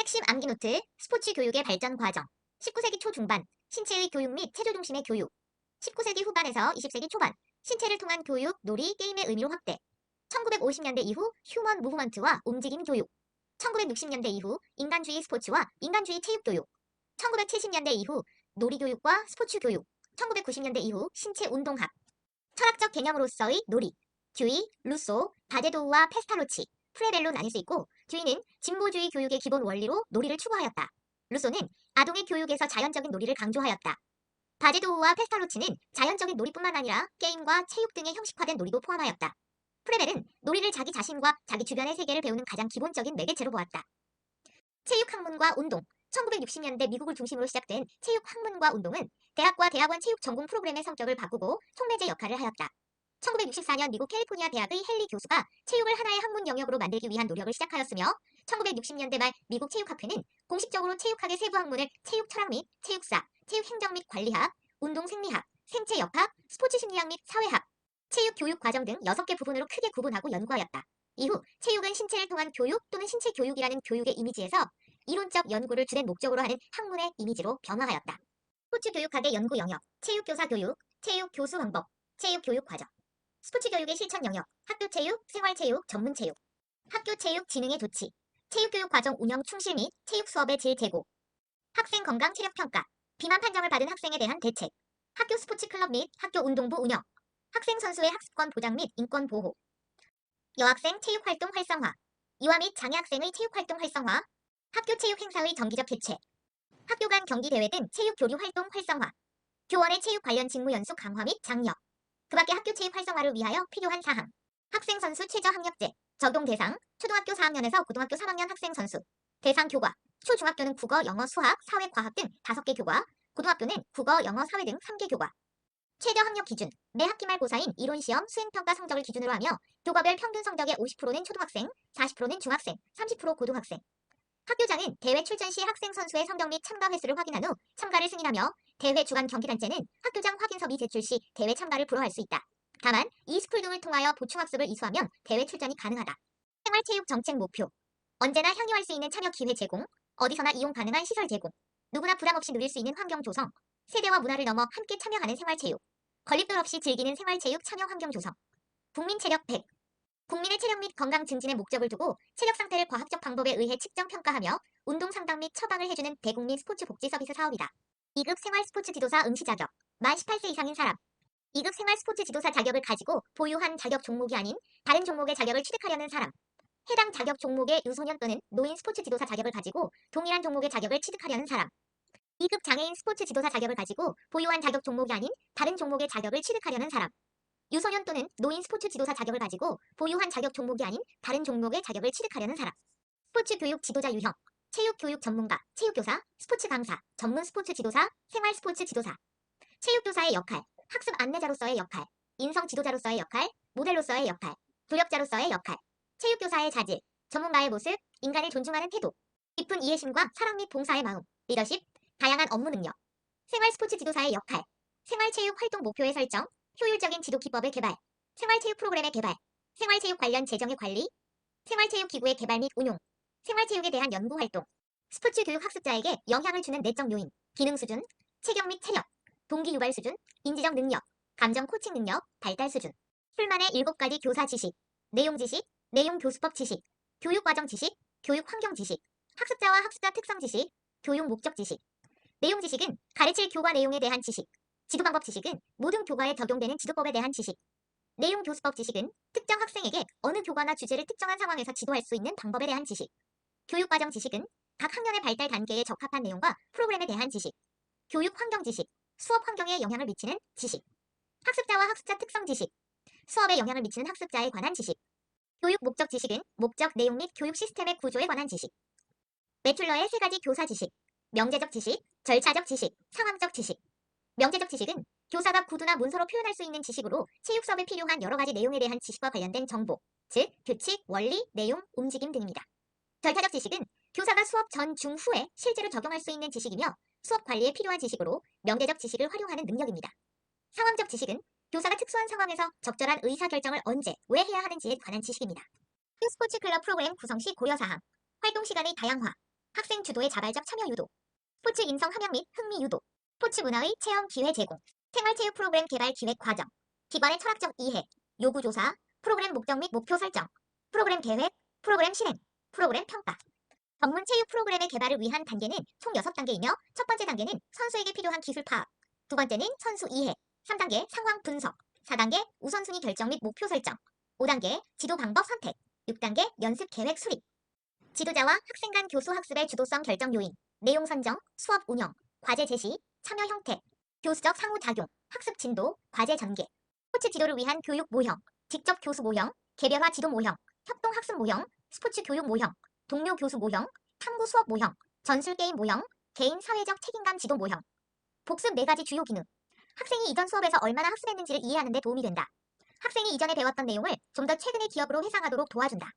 핵심 암기 노트, 스포츠 교육의 발전 과정, 19세기 초중반, 신체의 교육 및 체조 중심의 교육, 19세기 후반에서 20세기 초반, 신체를 통한 교육, 놀이, 게임의 의미로 확대, 1950년대 이후 휴먼 무브먼트와 움직임 교육, 1960년대 이후 인간주의 스포츠와 인간주의 체육 교육, 1970년대 이후 놀이 교육과 스포츠 교육, 1990년대 이후 신체 운동학, 철학적 개념으로서의 놀이, 듀이, 루소, 바제도우와 페스타로치, 프레벨로 나뉠 수 있고 듀이는 진보주의 교육의 기본 원리로 놀이를 추구하였다. 루소는 아동의 교육에서 자연적인 놀이를 강조하였다. 바제도우와 페스타로치는 자연적인 놀이뿐만 아니라 게임과 체육 등의 형식화된 놀이도 포함하였다. 프레벨은 놀이를 자기 자신과 자기 주변의 세계를 배우는 가장 기본적인 매개체로 보았다. 체육 학문과 운동 1960년대 미국을 중심으로 시작된 체육 학문과 운동은 대학과 대학원 체육 전공 프로그램의 성격을 바꾸고 촉매제 역할을 하였다. 1964년 미국 캘리포니아 대학의 헨리 교수가 체육을 하나의 학문 영역으로 만들기 위한 노력을 시작하였으며 1960년대 말 미국 체육학회는 공식적으로 체육학의 세부 학문을 체육 철학 및 체육사, 체육 행정 및 관리학, 운동 생리학, 생체 역학, 스포츠 심리학 및 사회학, 체육 교육 과정 등 6개 부분으로 크게 구분하고 연구하였다. 이후 체육은 신체를 통한 교육 또는 신체 교육이라는 교육의 이미지에서 이론적 연구를 주된 목적으로 하는 학문의 이미지로 변화하였다. 스포츠 교육학의 연구 영역, 체육 교사 교육, 체육 교수 방법, 체육 교육 과정. 스포츠 교육의 실천 영역, 학교 체육, 생활 체육, 전문 체육, 학교 체육 진흥의 조치, 체육 교육 과정 운영 충실 및 체육 수업의 질 제고, 학생 건강 체력 평가, 비만 판정을 받은 학생에 대한 대책, 학교 스포츠 클럽 및 학교 운동부 운영, 학생 선수의 학습권 보장 및 인권 보호, 여학생 체육 활동 활성화, 이화 및 장애 학생의 체육 활동 활성화, 학교 체육 행사의 정기적 개최, 학교 간 경기 대회 등 체육 교류 활동 활성화, 교원의 체육 관련 직무 연수 강화 및 장려, 그 밖에 학교 체육 활성화를 위하여 필요한 사항, 학생 선수 최저 학력제, 적용 대상, 초등학교 4학년에서 고등학교 3학년 학생 선수, 대상 교과, 초중학교는 국어, 영어, 수학, 사회, 과학 등 5개 교과, 고등학교는 국어, 영어, 사회 등 3개 교과. 최저 학력 기준, 매 학기 말 고사인 이론시험, 수행평가 성적을 기준으로 하며 교과별 평균 성적의 50%는 초등학생, 40%는 중학생, 30% 고등학생. 학교장은 대회 출전 시 학생 선수의 성적 및 참가 횟수를 확인한 후 참가를 승인하며 대회 주간 경기단체는 학교장 확인서비 제출 시 대회 참가를 불허할 수 있다. 다만 이스쿨 등을 통하여 보충학습을 이수하면 대회 출전이 가능하다. 생활체육 정책 목표 언제나 향유할 수 있는 참여 기회 제공, 어디서나 이용 가능한 시설 제공, 누구나 부담 없이 누릴 수 있는 환경 조성, 세대와 문화를 넘어 함께 참여하는 생활체육, 건립돌 없이 즐기는 생활체육 참여 환경 조성, 국민 체력 100, 국민의 체력 및 건강 증진의 목적을 두고 체력 상태를 과학적 방법에 의해 측정 평가하며 운동 상담 및 처방을 해주는 대국민 스포츠 복지 서비스 사업이다. 2급 생활 스포츠 지도사 응시 자격, 만 18세 이상인 사람, 2급 생활 스포츠 지도사 자격을 가지고 보유한 자격 종목이 아닌 다른 종목의 자격을 취득하려는 사람, 해당 자격 종목의 유소년 또는 노인 스포츠 지도사 자격을 가지고 동일한 종목의 자격을 취득하려는 사람, 2급 장애인 스포츠 지도사 자격을 가지고 보유한 자격 종목이 아닌 다른 종목의 자격을 취득하려는 사람, 유소년 또는 노인 스포츠 지도사 자격을 가지고 보유한 자격 종목이 아닌 다른 종목의 자격을 취득하려는 사람. 스포츠 교육 지도자 유형, 체육 교육 전문가, 체육교사, 스포츠 강사, 전문 스포츠 지도사, 생활 스포츠 지도사. 체육교사의 역할, 학습 안내자로서의 역할, 인성 지도자로서의 역할, 모델로서의 역할, 교력자로서의 역할. 체육교사의 자질, 전문가의 모습, 인간을 존중하는 태도, 깊은 이해심과 사랑 및 봉사의 마음, 리더십, 다양한 업무 능력. 생활 스포츠 지도사의 역할, 생활체육 활동 목표의 설정, 효율적인 지도 기법의 개발, 생활체육 프로그램의 개발, 생활체육 관련 재정의 관리, 생활체육 기구의 개발 및 운용, 생활체육에 대한 연구 활동, 스포츠 교육 학습자에게 영향을 주는 내적 요인, 기능 수준, 체격 및 체력, 동기 유발 수준, 인지적 능력, 감정 코칭 능력, 발달 수준, 풀만의 7가지 교사 지식, 내용 지식, 내용 교수법 지식, 교육 과정 지식, 교육 환경 지식, 학습자와 학습자 특성 지식, 교육 목적 지식. 내용 지식은 가르칠 교과 내용에 대한 지식, 지도 방법 지식은 모든 교과에 적용되는 지도법에 대한 지식. 내용 교수법 지식은 특정 학생에게 어느 교과나 주제를 특정한 상황에서 지도할 수 있는 방법에 대한 지식. 교육과정 지식은 각 학년의 발달 단계에 적합한 내용과 프로그램에 대한 지식. 교육 환경 지식, 수업 환경에 영향을 미치는 지식. 학습자와 학습자 특성 지식, 수업에 영향을 미치는 학습자에 관한 지식. 교육 목적 지식은 목적, 내용 및 교육 시스템의 구조에 관한 지식. 매툴러의 세 가지 교사 지식, 명제적 지식, 절차적 지식, 상황적 지식. 명제적 지식은 교사가 구두나 문서로 표현할 수 있는 지식으로 체육 수업에 필요한 여러 가지 내용에 대한 지식과 관련된 정보, 즉 규칙, 원리, 내용, 움직임 등입니다. 절차적 지식은 교사가 수업 전, 중, 후에 실제로 적용할 수 있는 지식이며 수업 관리에 필요한 지식으로 명제적 지식을 활용하는 능력입니다. 상황적 지식은 교사가 특수한 상황에서 적절한 의사결정을 언제, 왜 해야 하는지에 관한 지식입니다. 스포츠 클럽 프로그램 구성 시 고려사항, 활동 시간의 다양화, 학생 주도의 자발적 참여 유도, 스포츠 인성 함양 및 흥미 유도, 스포츠 문화의 체험 기회 제공, 생활체육 프로그램 개발 기획 과정, 기관의 철학적 이해, 요구 조사, 프로그램 목적 및 목표 설정, 프로그램 계획, 프로그램 실행, 프로그램 평가. 전문 체육 프로그램의 개발을 위한 단계는 총 6단계이며 첫 번째 단계는 선수에게 필요한 기술 파악, 두 번째는 선수 이해, 3단계 상황 분석, 4단계 우선순위 결정 및 목표 설정, 5단계 지도 방법 선택, 6단계 연습 계획 수립. 지도자와 학생 간 교수 학습의 주도성 결정 요인, 내용 선정, 수업 운영, 과제 제시, 참여 형태, 교수적 상호작용, 학습 진도, 과제 전개, 스포츠 지도를 위한 교육 모형, 직접 교수 모형, 개별화 지도 모형, 협동 학습 모형, 스포츠 교육 모형, 동료 교수 모형, 탐구 수업 모형, 전술 게임 모형, 개인 사회적 책임감 지도 모형. 복습 4가지 주요 기능. 학생이 이전 수업에서 얼마나 학습했는지를 이해하는 데 도움이 된다. 학생이 이전에 배웠던 내용을 좀 더 최근의 기업으로 회상하도록 도와준다.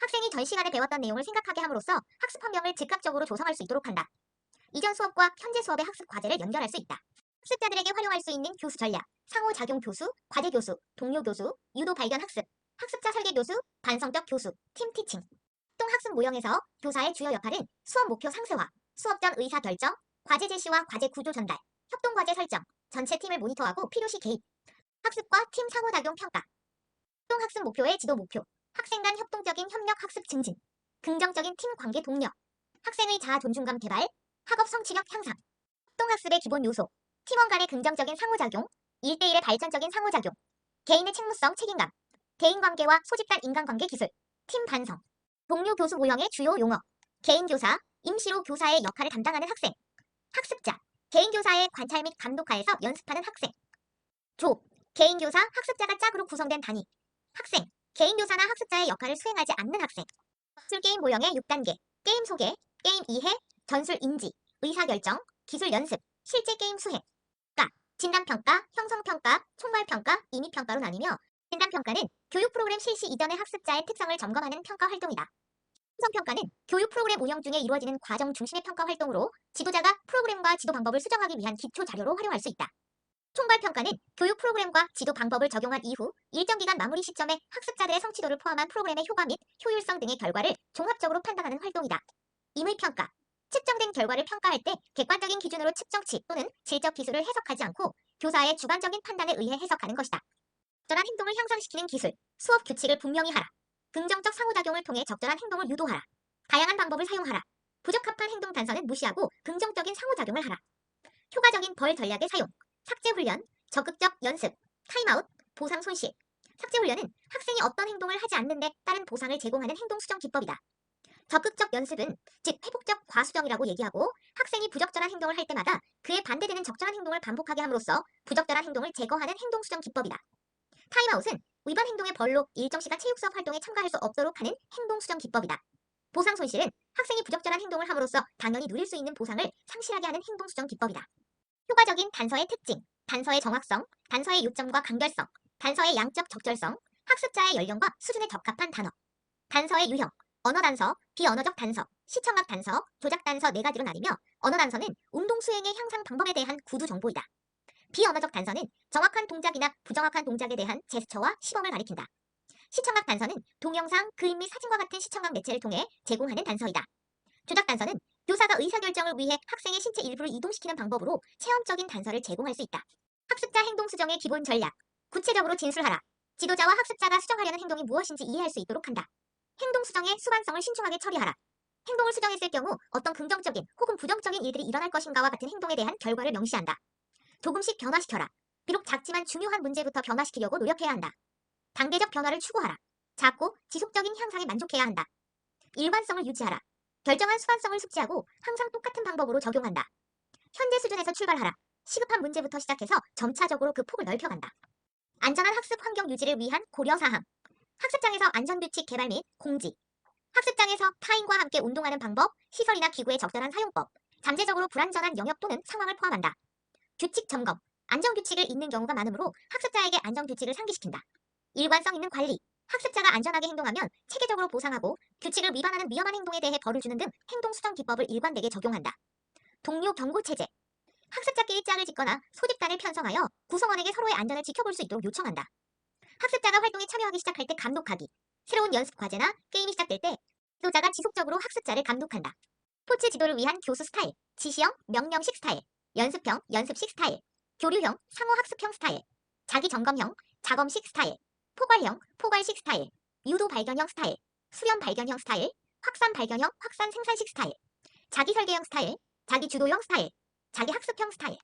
학생이 전 시간에 배웠던 내용을 생각하게 함으로써 학습 환경을 즉각적으로 조성할 수 있도록 한다. 이전 수업과 현재 수업의 학습 과제를 연결할 수 있다. 학습자들에게 활용할 수 있는 교수 전략, 상호작용 교수, 과제 교수, 동료 교수, 유도 발견 학습, 학습자 설계 교수, 반성적 교수, 팀 티칭. 활동 학습 모형에서 교사의 주요 역할은 수업 목표 상세화, 수업 전 의사 결정, 과제 제시와 과제 구조 전달, 협동 과제 설정, 전체 팀을 모니터하고 필요시 개입, 학습과 팀 상호작용 평가, 협동 학습 목표의 지도 목표, 학생 간 협동적인 협력 학습 증진, 긍정적인 팀 관계 동력, 학생의 자아 존중감 개발, 학업 성취력 향상, 협동 학습의 기본 요소, 팀원 간의 긍정적인 상호작용, 1대1의 발전적인 상호작용, 개인의 책무성 책임감, 대인관계와 소집 간 인간관계 기술, 팀 반성, 동료 교수 모형의 주요 용어, 개인 교사, 임시로 교사의 역할을 담당하는 학생, 학습자, 개인 교사의 관찰 및 감독하에서 연습하는 학생, 조, 개인 교사, 학습자가 짝으로 구성된 단위, 학생, 개인 교사나 학습자의 역할을 수행하지 않는 학생, 전술 게임 모형의 6단계, 게임 소개, 게임 이해, 전술 인지, 의사결정, 기술 연습, 실제 게임 수행, 평가, 진단평가, 형성평가, 총괄평가, 임의평가로 나뉘며 진단평가는 교육 프로그램 실시 이전의 학습자의 특성을 점검하는 평가 활동이다. 형성평가는 교육 프로그램 운영 중에 이루어지는 과정 중심의 평가 활동으로 지도자가 프로그램과 지도 방법을 수정하기 위한 기초 자료로 활용할 수 있다. 총괄평가는 교육 프로그램과 지도 방법을 적용한 이후 일정 기간 마무리 시점에 학습자들의 성취도를 포함한 프로그램의 효과 및 효율성 등의 결과를 종합적으로 판단하는 활동이다. 임의평가 측정된 결과를 평가할 때 객관적인 기준으로 측정치 또는 질적 기술을 해석하지 않고 교사의 주관적인 판단에 의해 해석하는 것이다. 적절한 행동을 향상시키는 기술, 수업 규칙을 분명히 하라. 긍정적 상호작용을 통해 적절한 행동을 유도하라. 다양한 방법을 사용하라. 부적합한 행동 단서는 무시하고 긍정적인 상호작용을 하라. 효과적인 벌 전략의 사용, 삭제 훈련, 적극적 연습, 타임아웃, 보상 손실. 삭제 훈련은 학생이 어떤 행동을 하지 않는데 다른 보상을 제공하는 행동 수정 기법이다. 적극적 연습은 즉 회복적 과수정이라고 얘기하고 학생이 부적절한 행동을 할 때마다 그에 반대되는 적절한 행동을 반복하게 함으로써 부적절한 행동을 제거하는 행동 수정 기법이다. 타임아웃은 위반 행동의 벌로 일정 시간 체육 수업 활동에 참가할 수 없도록 하는 행동 수정 기법이다. 보상 손실은 학생이 부적절한 행동을 함으로써 당연히 누릴 수 있는 보상을 상실하게 하는 행동 수정 기법이다. 효과적인 단서의 특징, 단서의 정확성, 단서의 요점과 간결성, 단서의 양적 적절성, 학습자의 연령과 수준에 적합한 단어, 단서의 유형, 언어 단서, 비언어적 단서, 시청각 단서, 조작 단서 네 가지로 나뉘며 언어 단서는 운동 수행의 향상 방법에 대한 구두 정보이다. 비언어적 단서는 정확한 동작이나 부정확한 동작에 대한 제스처와 시범을 가리킨다. 시청각 단서는 동영상, 그림 및 사진과 같은 시청각 매체를 통해 제공하는 단서이다. 조작 단서는 교사가 의사결정을 위해 학생의 신체 일부를 이동시키는 방법으로 체험적인 단서를 제공할 수 있다. 학습자 행동 수정의 기본 전략. 구체적으로 진술하라. 지도자와 학습자가 수정하려는 행동이 무엇인지 이해할 수 있도록 한다. 행동 수정의 수반성을 신중하게 처리하라. 행동을 수정했을 경우 어떤 긍정적인 혹은 부정적인 일들이 일어날 것인가와 같은 행동에 대한 결과를 명시한다. 조금씩 변화시켜라. 비록 작지만 중요한 문제부터 변화시키려고 노력해야 한다. 단계적 변화를 추구하라. 작고 지속적인 향상에 만족해야 한다. 일관성을 유지하라. 결정한 수반성을 숙지하고 항상 똑같은 방법으로 적용한다. 현재 수준에서 출발하라. 시급한 문제부터 시작해서 점차적으로 그 폭을 넓혀간다. 안전한 학습 환경 유지를 위한 고려사항. 학습장에서 안전규칙 개발 및 공지. 학습장에서 타인과 함께 운동하는 방법, 시설이나 기구의 적절한 사용법, 잠재적으로 불안전한 영역 또는 상황을 포함한다. 규칙 점검. 안전규칙을 잊는 경우가 많으므로 학습자에게 안전규칙을 상기시킨다. 일관성 있는 관리. 학습자가 안전하게 행동하면 체계적으로 보상하고 규칙을 위반하는 위험한 행동에 대해 벌을 주는 등 행동 수정 기법을 일관되게 적용한다. 동료 경고 체제. 학습자끼리 짝을 짓거나 소집단을 편성하여 구성원에게 서로의 안전을 지켜볼 수 있도록 요청한다. 학습자가 활동에 참여하기 시작할 때 감독하기. 새로운 연습 과제나 게임이 시작될 때 지도자가 지속적으로 학습자를 감독한다. 스포츠 지도를 위한 교수 스타일, 지시형, 명령식 스타일, 연습형, 연습식 스타일, 교류형, 상호학습형 스타일, 자기 점검형, 작업식 스타일, 포괄형, 포괄식 스타일, 유도 발견형 스타일, 수련 발견형 스타일, 확산 발견형, 확산 생산식 스타일, 자기 설계형 스타일, 자기 주도형 스타일, 자기 학습형 스타일.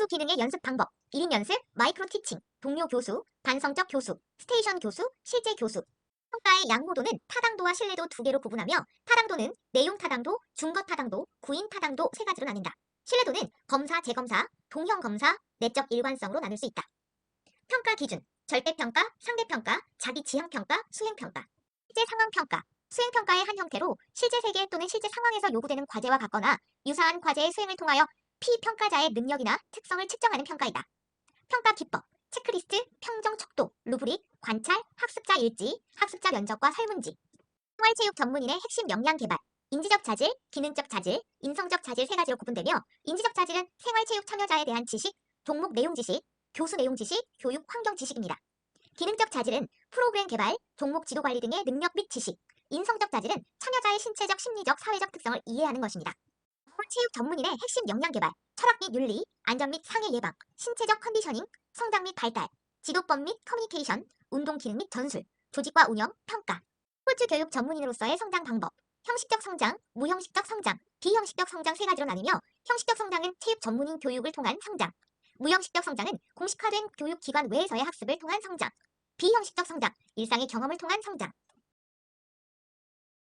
수 기능의 연습 방법, 1인 연습, 마이크로 티칭, 동료 교수, 반성적 교수, 스테이션 교수, 실제 교수. 평가의 양호도는 타당도와 신뢰도 두 개로 구분하며 타당도는 내용 타당도, 중거 타당도, 구인 타당도 세 가지로 나뉜다. 신뢰도는 검사, 재검사, 동형 검사, 내적 일관성으로 나눌 수 있다. 평가 기준, 절대평가, 상대평가, 자기 지향평가, 수행평가. 실제 상황평가, 수행평가의 한 형태로 실제 세계 또는 실제 상황에서 요구되는 과제와 같거나 유사한 과제의 수행을 통하여 피평가자의 능력이나 특성을 측정하는 평가이다. 평가 기법, 체크리스트, 평정 척도, 루브릭, 관찰, 학습자 일지, 학습자 면접과 설문지. 생활체육 전문인의 핵심 역량 개발, 인지적 자질, 기능적 자질, 인성적 자질 세 가지로 구분되며 인지적 자질은 생활체육 참여자에 대한 지식, 종목 내용 지식, 교수 내용 지식, 교육 환경 지식입니다. 기능적 자질은 프로그램 개발, 종목 지도 관리 등의 능력 및 지식, 인성적 자질은 참여자의 신체적, 심리적, 사회적 특성을 이해하는 것입니다. 체육 전문인의 핵심 역량 개발, 철학 및 윤리, 안전 및 상해 예방, 신체적 컨디셔닝, 성장 및 발달, 지도법 및 커뮤니케이션, 운동 기능 및 전술, 조직과 운영, 평가. 스포츠 교육 전문인으로서의 성장 방법, 형식적 성장, 무형식적 성장, 비형식적 성장 세 가지로 나누며 형식적 성장은 체육 전문인 교육을 통한 성장, 무형식적 성장은 공식화된 교육 기관 외에서의 학습을 통한 성장, 비형식적 성장, 일상의 경험을 통한 성장.